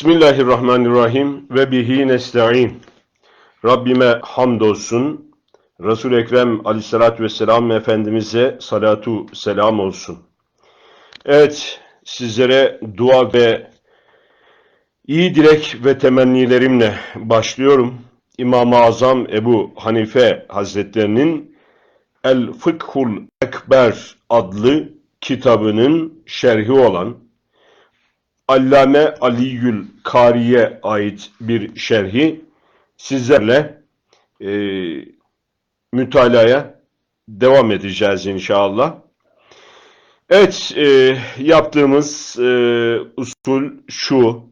Bismillahirrahmanirrahim ve bihi nesta'in. Rabbime hamdolsun. Resul Ekrem Aleyhisselatü Vesselam Efendimiz'e salatu selam olsun. Evet, sizlere dua ve iyi dilek ve temennilerimle başlıyorum. İmam-ı Azam Ebu Hanife Hazretlerinin El Fıkhul Ekber adlı kitabının şerhi olan Allame Aliyül Kari'ye ait bir şerhi sizlerle e, mütalaya devam edeceğiz inşallah. Evet, e, yaptığımız e, usul şu,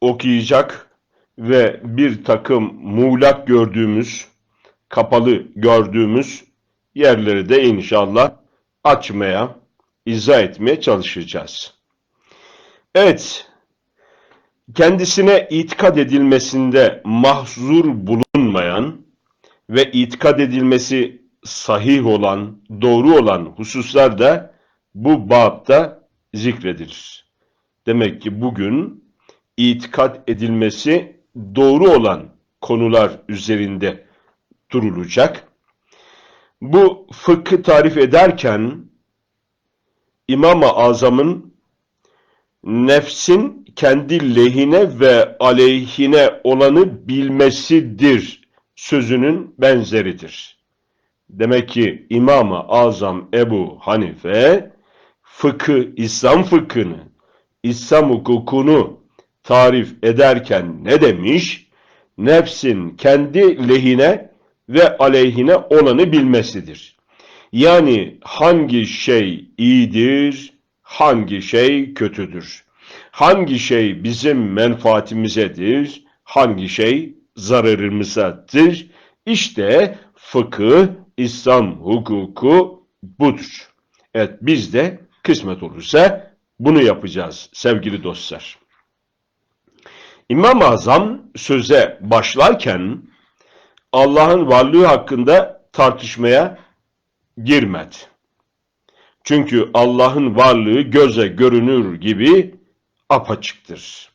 okuyacak ve bir takım muğlak gördüğümüz, kapalı gördüğümüz yerleri de inşallah açmaya, izah etmeye çalışacağız. Evet, kendisine itikad edilmesinde mahzur bulunmayan ve itikad edilmesi sahih olan, doğru olan hususlar da bu babda zikredilir. Demek ki bugün itikad edilmesi doğru olan konular üzerinde durulacak. Bu fıkhı tarif ederken İmam-ı Azam'ın nefsin kendi lehine ve aleyhine olanı bilmesidir sözünün benzeridir. Demek ki İmam-ı Azam Ebu Hanife fıkı, İslam fıkhını, İslam hukukunu tarif ederken ne demiş? Nefsin kendi lehine ve aleyhine olanı bilmesidir. Yani hangi şey iyidir, hangi şey kötüdür? Hangi şey bizim menfaatimizedir, hangi şey zararımızadır? İşte fıkıh, İslam hukuku budur. Evet biz de kısmet olursa bunu yapacağız sevgili dostlar. İmam-ı Azam söze başlarken Allah'ın varlığı hakkında tartışmaya girmedi. Çünkü Allah'ın varlığı göze görünür gibi apaçıktır.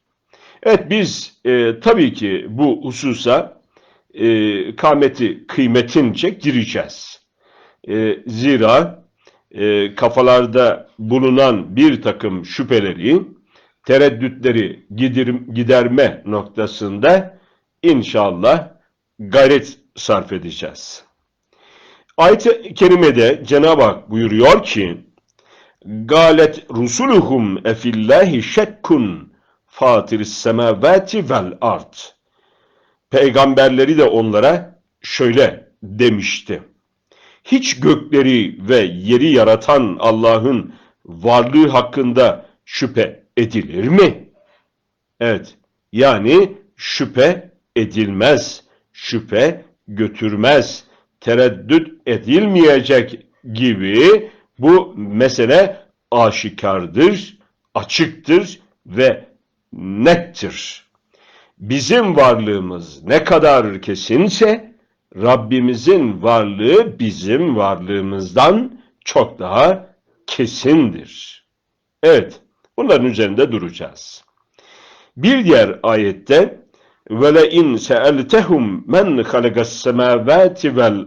Evet biz e, tabii ki bu hususa e, kâmeti kıymetince gireceğiz. E, zira e, kafalarda bulunan bir takım şüpheleri, tereddütleri gidir, giderme noktasında inşallah gayret sarf edeceğiz. Ayet-i kerimede Cenab-ı Hak buyuruyor ki Galet rusuluhum efillahi şekkun fatiris semavati vel art. Peygamberleri de onlara şöyle demişti. Hiç gökleri ve yeri yaratan Allah'ın varlığı hakkında şüphe edilir mi? Evet, yani şüphe edilmez, şüphe götürmez tereddüt edilmeyecek gibi bu mesele aşikardır, açıktır ve nettir. Bizim varlığımız ne kadar kesinse Rabbimizin varlığı bizim varlığımızdan çok daha kesindir. Evet, bunların üzerinde duracağız. Bir diğer ayette ve le in se'eltehum men halakas semavati vel.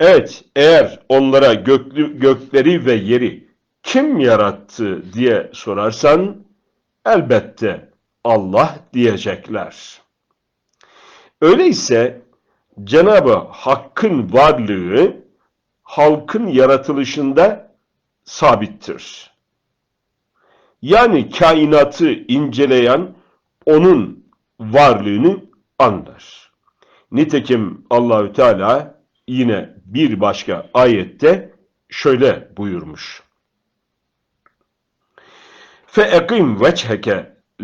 Evet, eğer onlara göklü, gökleri ve yeri kim yarattı diye sorarsan elbette Allah diyecekler. Öyleyse Cenab-ı Hakk'ın varlığı halkın yaratılışında sabittir Yani kainatı inceleyen onun varlığını anlar. Nitekim Allahü Teala yine bir başka ayette şöyle buyurmuş. فَاَقِمْ وَجْهَكَ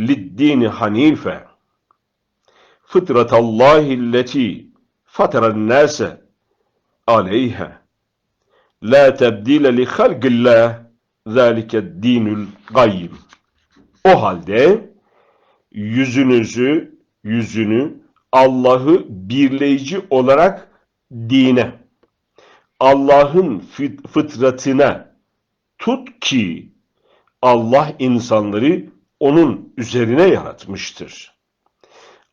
لِلدِّينِ حَن۪يفًا فِطْرَةَ اللّٰهِ الَّتِي فَتَرَ النَّاسَ عَلَيْهَا لَا تَبْدِيلَ لِخَلْقِ اللّٰهِ zâlike dinül gayyim. O halde yüzünüzü, yüzünü Allah'ı birleyici olarak dine, Allah'ın fıtratına tut ki Allah insanları onun üzerine yaratmıştır.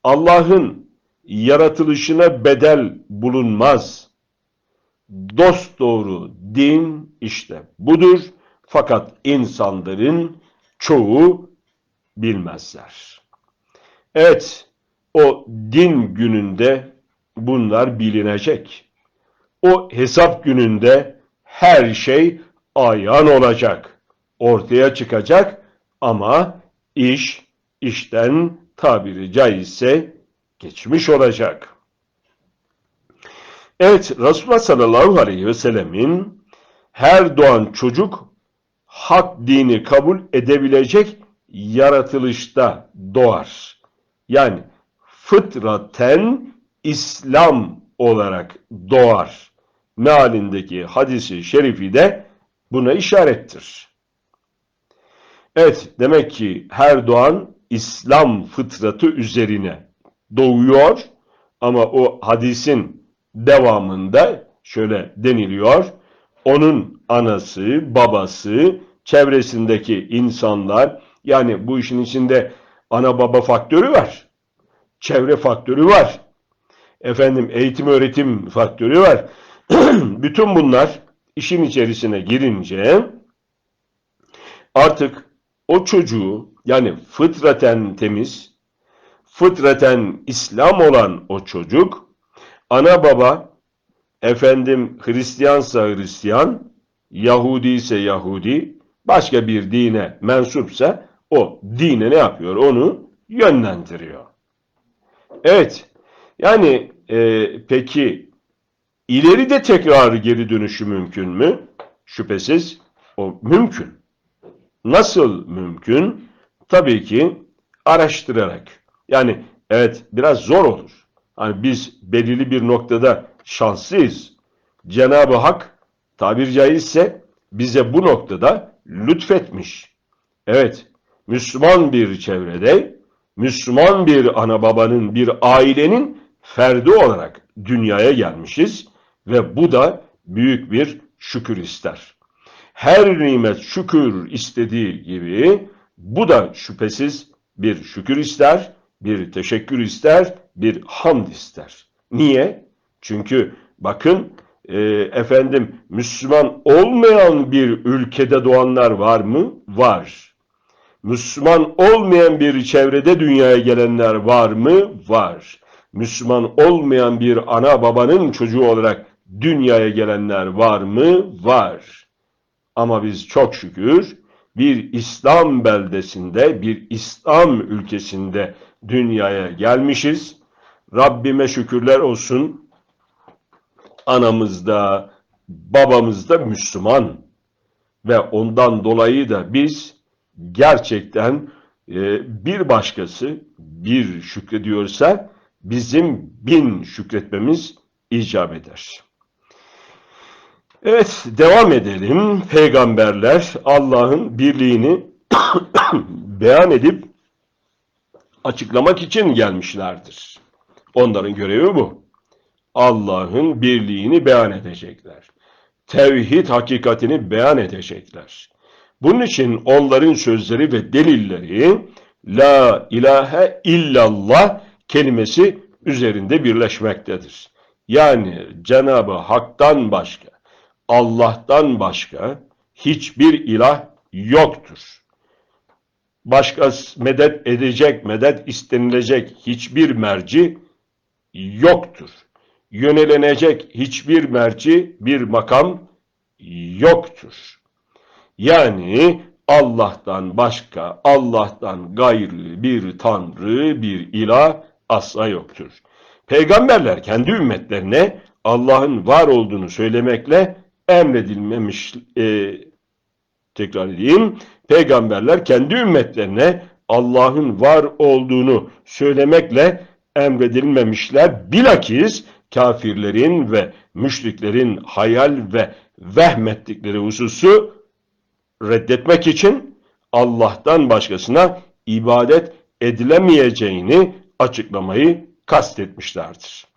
Allah'ın yaratılışına bedel bulunmaz. Dost doğru din işte budur. Fakat insanların çoğu bilmezler. Evet, o din gününde bunlar bilinecek. O hesap gününde her şey ayan olacak, ortaya çıkacak ama iş işten tabiri caizse geçmiş olacak. Evet, Resulullah sallallahu aleyhi ve sellemin her doğan çocuk hak dini kabul edebilecek yaratılışta doğar. Yani fıtraten İslam olarak doğar. Mealindeki hadisi şerifi de buna işarettir. Evet, demek ki her doğan İslam fıtratı üzerine doğuyor ama o hadisin devamında şöyle deniliyor. Onun anası, babası, çevresindeki insanlar yani bu işin içinde ana baba faktörü var. Çevre faktörü var. Efendim eğitim öğretim faktörü var. Bütün bunlar işin içerisine girince artık o çocuğu yani fıtraten temiz, fıtraten İslam olan o çocuk ana baba efendim Hristiyansa Hristiyan, Yahudi ise Yahudi, başka bir dine mensupsa o dine ne yapıyor? Onu yönlendiriyor. Evet, yani e, peki ileride tekrar geri dönüşü mümkün mü? Şüphesiz o mümkün. Nasıl mümkün? Tabii ki araştırarak. Yani evet biraz zor olur. Hani biz belirli bir noktada şanslıyız. Cenab-ı Hak tabir caizse bize bu noktada lütfetmiş. Evet, Müslüman bir çevrede, Müslüman bir ana babanın, bir ailenin ferdi olarak dünyaya gelmişiz ve bu da büyük bir şükür ister. Her nimet şükür istediği gibi bu da şüphesiz bir şükür ister, bir teşekkür ister, bir hamd ister. Niye? Çünkü bakın e, efendim Müslüman olmayan bir ülkede doğanlar var mı? Var. Müslüman olmayan bir çevrede dünyaya gelenler var mı? Var. Müslüman olmayan bir ana babanın çocuğu olarak dünyaya gelenler var mı? Var. Ama biz çok şükür bir İslam beldesinde, bir İslam ülkesinde dünyaya gelmişiz. Rabbime şükürler olsun. Anamız da, babamız da Müslüman. Ve ondan dolayı da biz gerçekten e, bir başkası bir şükrediyorsa bizim bin şükretmemiz icap eder. Evet, devam edelim. Peygamberler Allah'ın birliğini beyan edip açıklamak için gelmişlerdir. Onların görevi bu. Allah'ın birliğini beyan edecekler. Tevhid hakikatini beyan edecekler. Bunun için onların sözleri ve delilleri La ilahe illallah kelimesi üzerinde birleşmektedir. Yani Cenab-ı Hak'tan başka, Allah'tan başka hiçbir ilah yoktur. Başka medet edecek, medet istenilecek hiçbir merci yoktur. Yönelenecek hiçbir merci, bir makam yoktur. Yani Allah'tan başka, Allah'tan gayrı bir tanrı, bir ilah asla yoktur. Peygamberler kendi ümmetlerine Allah'ın var olduğunu söylemekle emredilmemiş, e, tekrar edeyim, peygamberler kendi ümmetlerine Allah'ın var olduğunu söylemekle emredilmemişler. Bilakis kafirlerin ve müşriklerin hayal ve vehmettikleri hususu reddetmek için Allah'tan başkasına ibadet edilemeyeceğini açıklamayı kastetmişlerdir.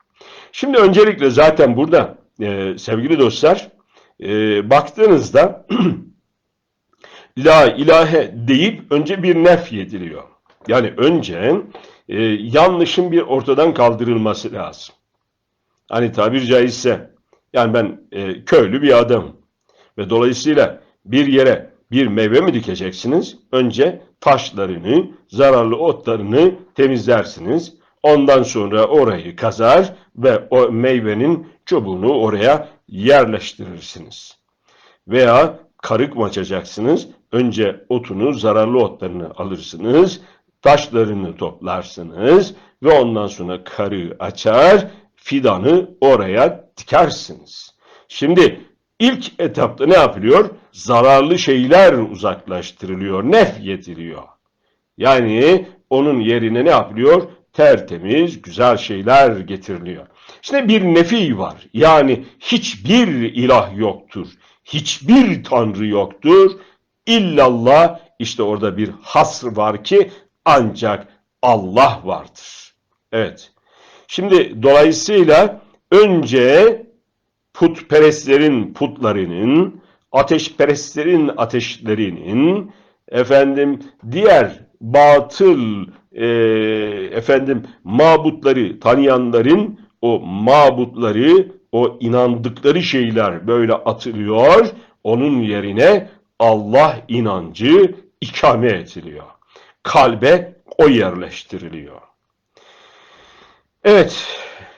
Şimdi öncelikle zaten burada e, sevgili dostlar e, baktığınızda la ilahe deyip önce bir nef yediliyor. Yani önce e, yanlışın bir ortadan kaldırılması lazım. Hani tabir caizse yani ben e, köylü bir adamım ve dolayısıyla bir yere bir meyve mi dikeceksiniz? Önce taşlarını, zararlı otlarını temizlersiniz. Ondan sonra orayı kazar ve o meyvenin çubuğunu oraya yerleştirirsiniz. Veya karık mı açacaksınız? Önce otunu, zararlı otlarını alırsınız, taşlarını toplarsınız ve ondan sonra karığı açar, fidanı oraya dikersiniz. Şimdi ilk etapta ne yapılıyor? Zararlı şeyler uzaklaştırılıyor, nef yetiliyor. Yani onun yerine ne yapılıyor? Tertemiz, güzel şeyler getiriliyor. İşte bir nefi var. Yani hiçbir ilah yoktur. Hiçbir tanrı yoktur. İllallah işte orada bir hasr var ki ancak Allah vardır. Evet. Şimdi dolayısıyla önce putperestlerin putlarının, ateşperestlerin ateşlerinin, efendim diğer batıl e, efendim mabutları tanıyanların o mabutları, o inandıkları şeyler böyle atılıyor. Onun yerine Allah inancı ikame ediliyor. Kalbe o yerleştiriliyor. Evet,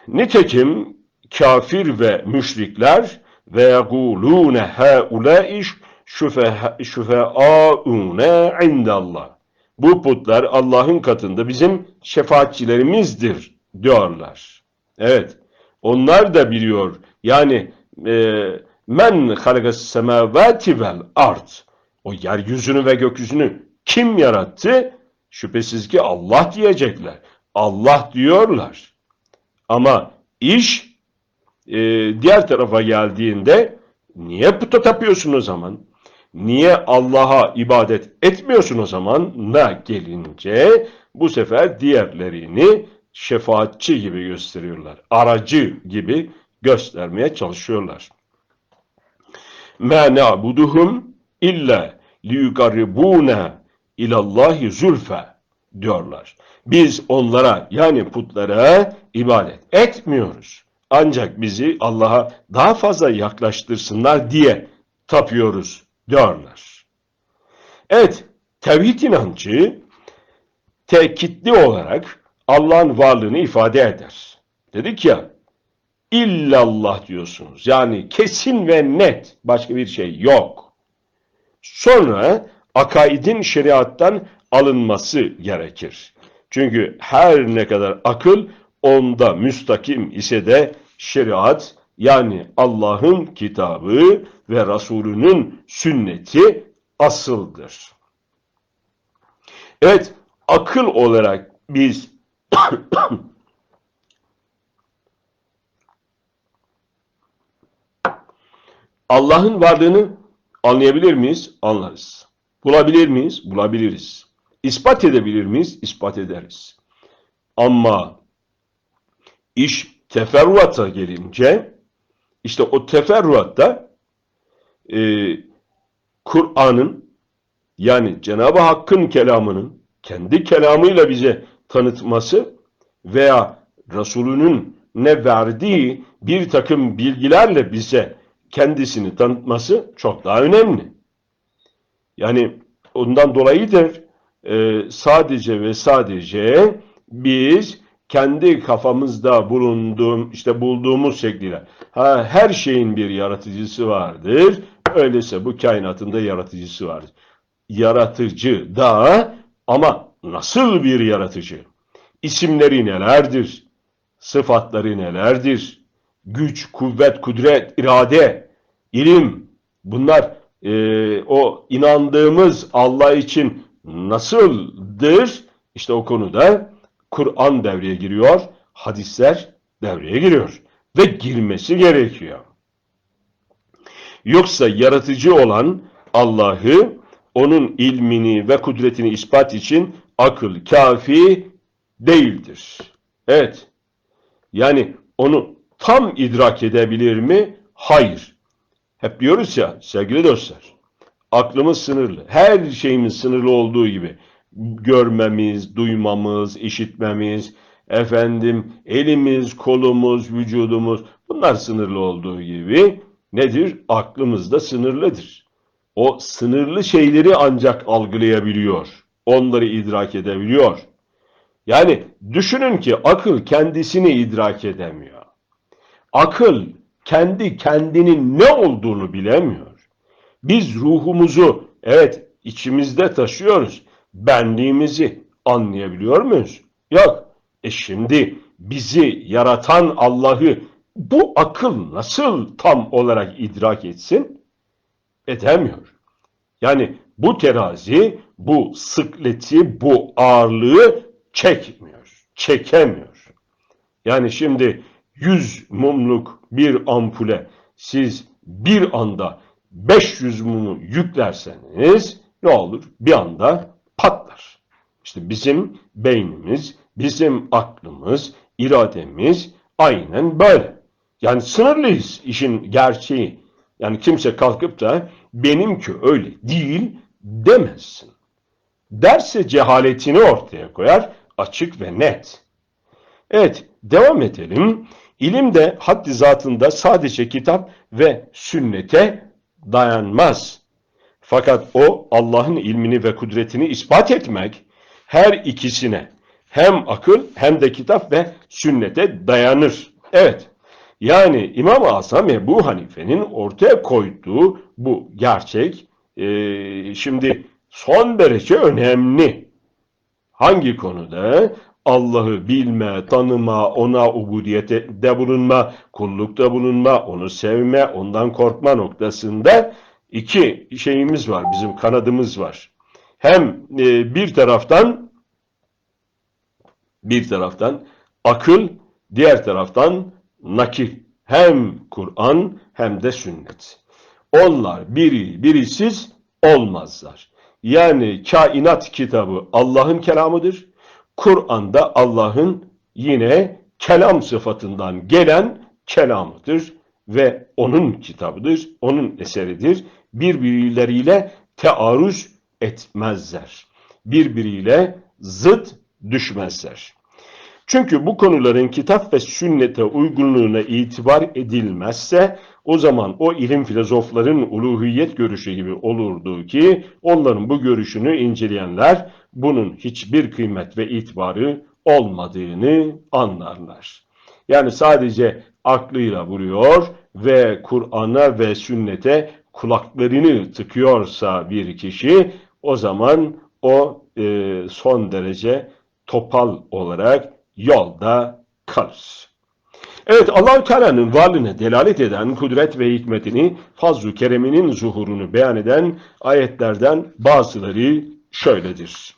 nitekim kafir ve müşrikler ve yegulune haulâi şüfeâûne indallah. Bu putlar Allah'ın katında bizim şefaatçilerimizdir diyorlar. Evet, onlar da biliyor. Yani e, men halagas semavati vel art. O yeryüzünü ve gökyüzünü kim yarattı? Şüphesiz ki Allah diyecekler. Allah diyorlar. Ama iş e, diğer tarafa geldiğinde niye puta tapıyorsun o zaman? Niye Allah'a ibadet etmiyorsun o zaman? Na gelince bu sefer diğerlerini şefaatçi gibi gösteriyorlar. Aracı gibi göstermeye çalışıyorlar. مَا نَعْبُدُهُمْ illa liyukarribune ilallahi zülfe diyorlar. Biz onlara yani putlara ibadet etmiyoruz. Ancak bizi Allah'a daha fazla yaklaştırsınlar diye tapıyoruz diyorlar. Evet, tevhid inancı tekitli olarak Allah'ın varlığını ifade eder. Dedik ya, illallah diyorsunuz. Yani kesin ve net başka bir şey yok. Sonra akaidin şeriattan alınması gerekir. Çünkü her ne kadar akıl onda müstakim ise de şeriat yani Allah'ın kitabı ve Resulünün sünneti asıldır. Evet, akıl olarak biz Allah'ın varlığını anlayabilir miyiz? Anlarız. Bulabilir miyiz? Bulabiliriz. İspat edebilir miyiz? İspat ederiz. Ama iş teferruata gelince işte o teferruatta e, Kur'an'ın yani Cenab-ı Hakk'ın kelamının kendi kelamıyla bize tanıtması veya Resulünün ne verdiği bir takım bilgilerle bize kendisini tanıtması çok daha önemli. Yani ondan dolayıdır e, sadece ve sadece biz kendi kafamızda bulunduğum işte bulduğumuz şekliyle ha, her şeyin bir yaratıcısı vardır. Öyleyse bu kainatın da yaratıcısı vardır. Yaratıcı da ama nasıl bir yaratıcı? İsimleri nelerdir? Sıfatları nelerdir? Güç, kuvvet, kudret, irade, ilim bunlar e, o inandığımız Allah için nasıldır? İşte o konuda Kur'an devreye giriyor, hadisler devreye giriyor ve girmesi gerekiyor. Yoksa yaratıcı olan Allah'ı, onun ilmini ve kudretini ispat için akıl kafi değildir. Evet, yani onu tam idrak edebilir mi? Hayır. Hep diyoruz ya sevgili dostlar, Aklımız sınırlı. Her şeyimiz sınırlı olduğu gibi. Görmemiz, duymamız, işitmemiz, efendim elimiz, kolumuz, vücudumuz bunlar sınırlı olduğu gibi nedir? Aklımız da sınırlıdır. O sınırlı şeyleri ancak algılayabiliyor. Onları idrak edebiliyor. Yani düşünün ki akıl kendisini idrak edemiyor. Akıl kendi kendinin ne olduğunu bilemiyor. Biz ruhumuzu evet içimizde taşıyoruz. Benliğimizi anlayabiliyor muyuz? Yok. E şimdi bizi yaratan Allah'ı bu akıl nasıl tam olarak idrak etsin? Edemiyor. Yani bu terazi, bu sıkleti, bu ağırlığı çekmiyor, çekemiyor. Yani şimdi 100 mumluk bir ampule siz bir anda 500 mumu yüklerseniz ne olur? Bir anda patlar. İşte bizim beynimiz, bizim aklımız, irademiz aynen böyle. Yani sınırlıyız işin gerçeği. Yani kimse kalkıp da benimki öyle değil demezsin. Derse cehaletini ortaya koyar, açık ve net. Evet, devam edelim. İlim de haddi zatında sadece kitap ve sünnete dayanmaz. Fakat o Allah'ın ilmini ve kudretini ispat etmek her ikisine hem akıl hem de kitap ve sünnete dayanır. Evet, yani İmam-ı Azam Ebu Hanife'nin ortaya koyduğu bu gerçek e, şimdi son derece önemli. Hangi konuda? Allah'ı bilme, tanıma, ona ubudiyette bulunma, kullukta bulunma, onu sevme, ondan korkma noktasında iki şeyimiz var, bizim kanadımız var. Hem e, bir taraftan bir taraftan akıl, diğer taraftan nakil. Hem Kur'an hem de sünnet. Onlar biri birisiz olmazlar. Yani kainat kitabı Allah'ın kelamıdır. Kur'an'da Allah'ın yine kelam sıfatından gelen kelamıdır ve onun kitabıdır, onun eseridir. Birbirleriyle tearruz etmezler. Birbiriyle zıt düşmezler. Çünkü bu konuların kitap ve sünnete uygunluğuna itibar edilmezse o zaman o ilim filozofların uluhiyet görüşü gibi olurdu ki onların bu görüşünü inceleyenler bunun hiçbir kıymet ve itibarı olmadığını anlarlar. Yani sadece aklıyla vuruyor ve Kur'an'a ve sünnete kulaklarını tıkıyorsa bir kişi o zaman o e, son derece topal olarak yolda kalır. Evet allah Teala'nın varlığına delalet eden kudret ve hikmetini, fazl-ı kereminin zuhurunu beyan eden ayetlerden bazıları şöyledir.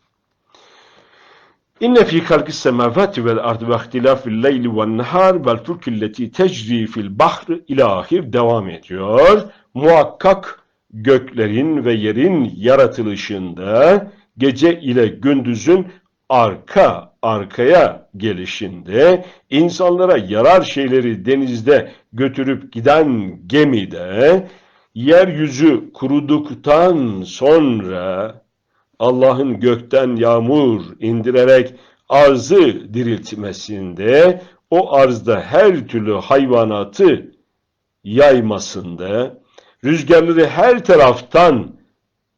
İnne fi halqis semavati vel ardı ve ihtilafil leyli ven nehar vel fulkilleti tecri fil bahr ilahir devam ediyor. Muhakkak göklerin ve yerin yaratılışında gece ile gündüzün arka arkaya gelişinde insanlara yarar şeyleri denizde götürüp giden gemide yeryüzü kuruduktan sonra Allah'ın gökten yağmur indirerek arzı diriltmesinde o arzda her türlü hayvanatı yaymasında rüzgarları her taraftan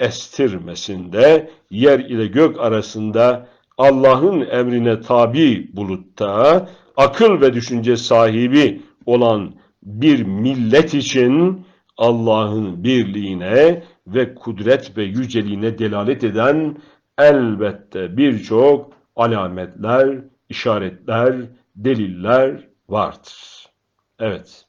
estirmesinde yer ile gök arasında Allah'ın emrine tabi bulutta akıl ve düşünce sahibi olan bir millet için Allah'ın birliğine ve kudret ve yüceliğine delalet eden elbette birçok alametler, işaretler, deliller vardır. Evet.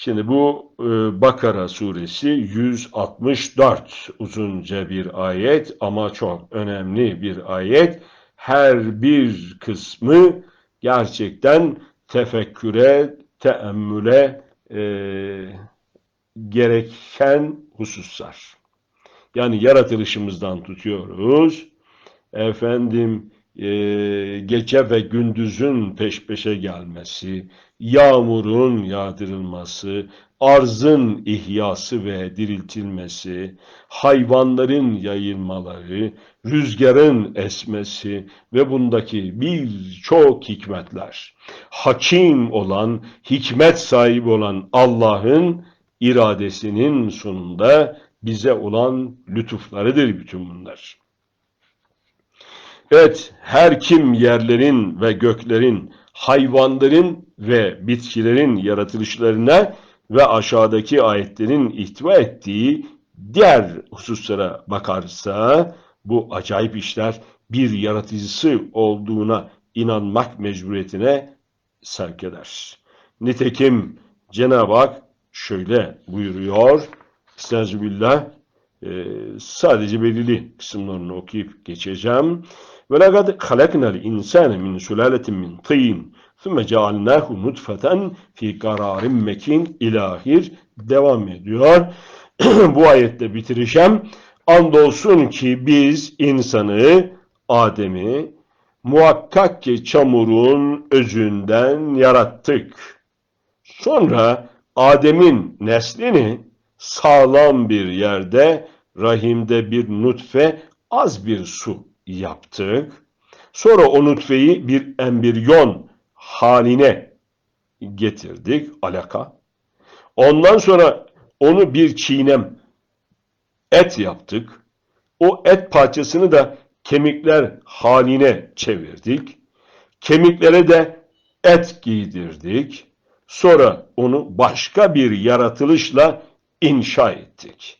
Şimdi bu e, Bakara suresi 164 uzunca bir ayet ama çok önemli bir ayet. Her bir kısmı gerçekten tefekküre, teemmüle e, gereken hususlar. Yani yaratılışımızdan tutuyoruz. Efendim e, gece ve gündüzün peş peşe gelmesi, yağmurun yağdırılması, arzın ihyası ve diriltilmesi, hayvanların yayılmaları, rüzgarın esmesi ve bundaki birçok hikmetler. Hakim olan, hikmet sahibi olan Allah'ın iradesinin sonunda bize olan lütuflarıdır bütün bunlar. Evet, her kim yerlerin ve göklerin, hayvanların ve bitkilerin yaratılışlarına ve aşağıdaki ayetlerin ihtiva ettiği diğer hususlara bakarsa, bu acayip işler bir yaratıcısı olduğuna inanmak mecburiyetine sevk eder. Nitekim Cenab-ı Hak şöyle buyuruyor, Estağfirullah, e, sadece belirli kısımlarını okuyup geçeceğim. Ve lekad halaknal insane min sulaletin min tin. Sümme cealnâhu nutfeten fi kararin mekin ilahir devam ediyor. Bu ayette bitirişem. Andolsun ki biz insanı, Adem'i muhakkak ki çamurun özünden yarattık. Sonra Adem'in neslini sağlam bir yerde, rahimde bir nutfe, az bir su yaptık. Sonra o nutfeyi bir embriyon haline getirdik, alaka. Ondan sonra onu bir çiğnem et yaptık. O et parçasını da kemikler haline çevirdik. Kemiklere de et giydirdik. Sonra onu başka bir yaratılışla inşa ettik.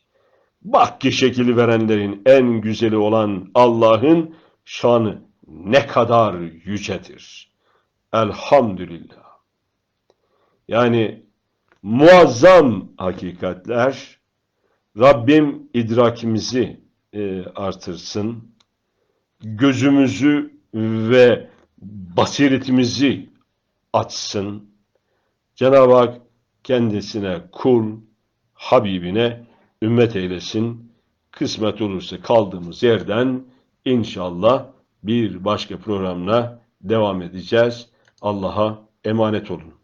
Bak ki şekil verenlerin en güzeli olan Allah'ın şanı ne kadar yücedir. Elhamdülillah. Yani muazzam hakikatler Rabbim idrakimizi e, artırsın. Gözümüzü ve basiretimizi açsın. Cenab-ı Hak kendisine kul, Habibine ümmet eylesin. Kısmet olursa kaldığımız yerden inşallah bir başka programla devam edeceğiz. Allah'a emanet olun.